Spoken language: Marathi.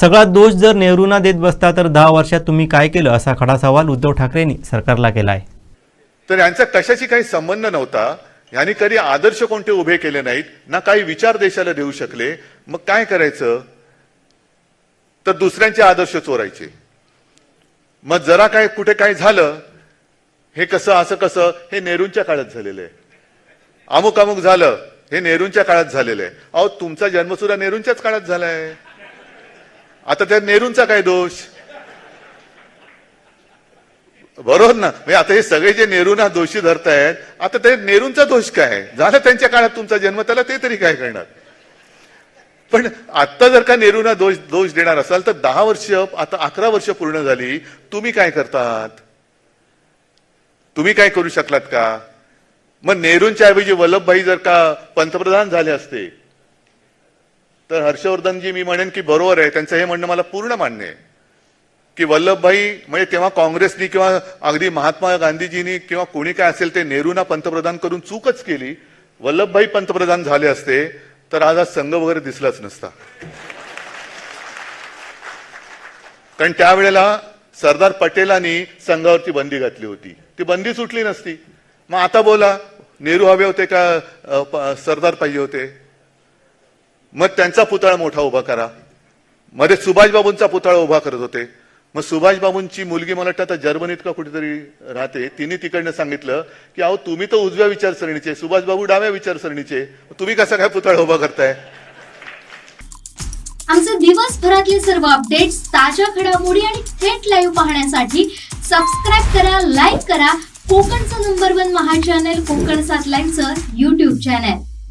सगळा दोष जर नेहरूंना देत बसता तर दहा वर्षात तुम्ही काय केलं असा खडा सवाल उद्धव ठाकरेंनी सरकारला केला आहे तर यांचा कशाशी काही संबंध नव्हता? यांनी कधी आदर्श कोणते उभे केले नाहीत? ना काही विचार देशाला देऊ शकले. मग काय करायचं? तर दुसऱ्यांचे आदर्श चोरायचे. मग जरा काय कुठे काय झालं? हे कसं असं कसं? हे नेहरूंच्या काळात झालेलं आहे. अमुक अमुक झालं. हे नेहरूंच्या काळात झालेलं आहे. अहो तुमचा जन्मसुद्धा नेहरूंच्याच काळात झालाय. आता त्या नेहरूंचा काय दोष? बरोबर ना? म्हणजे आता हे सगळे जे नेहरूंना दोषी धरतायत आता ते नेहरूंचा दोष काय आहे? झाला त्यांच्या काळात तुमचा जन्म त्याला ते तरी काय करणार? पण आता जर का नेहरूंना दोष दोष देणार असाल तर दहा वर्ष आता अकरा वर्ष पूर्ण झाली तुम्ही काय करतात? तुम्ही काय करू शकलात का? मग नेहरूंच्या ऐवजी वल्लभभाई जर का पंतप्रधान झाले असते तर हर्षवर्धनजी मी म्हणेन की बरोबर आहे. त्यांचं हे म्हणणं मला पूर्ण मान्य आहे. की वल्लभभाई म्हणजे तेव्हा काँग्रेसनी किंवा अगदी महात्मा गांधीजींनी किंवा कोणी काय असेल ते नेहरूंना पंतप्रधान करून चूकच केली. वल्लभभाई पंतप्रधान झाले असते तर आज आज संघ वगैरे दिसलाच नसता. कारण त्यावेळेला सरदार पटेलांनी संघावरती बंदी घातली होती. ती बंदी सुटली नसती. मग आता बोला नेहरू हवे होते का सरदार पाहिजे होते? मग त्यांचा पुतळा मोठा उभा करा. मध्ये सुभाषबाबूंचा पुतळा उभा करत होते. मग सुभाषबाबूंची मुलगी मला वाटतं आता जर्मनीत का कुठेतरी राहते. तिने तिकडनं सांगितलं की अहो तुम्ही तर उजव्या विचारसरणीचे. सुभाषबाबू डाव्या विचारसरणीचे. तुम्ही कसा काय पुतळा उभा करताय? आमचे दिवसभरातले सर्व अपडेट्स ताज्या घडामोडी आणि थेट लाईव्ह पाहण्यासाठी सबस्क्राईब करा लाईक करा. कोकणचं number one Maha channel Konkan सात लाईव्हचं युट्यूब चॅनल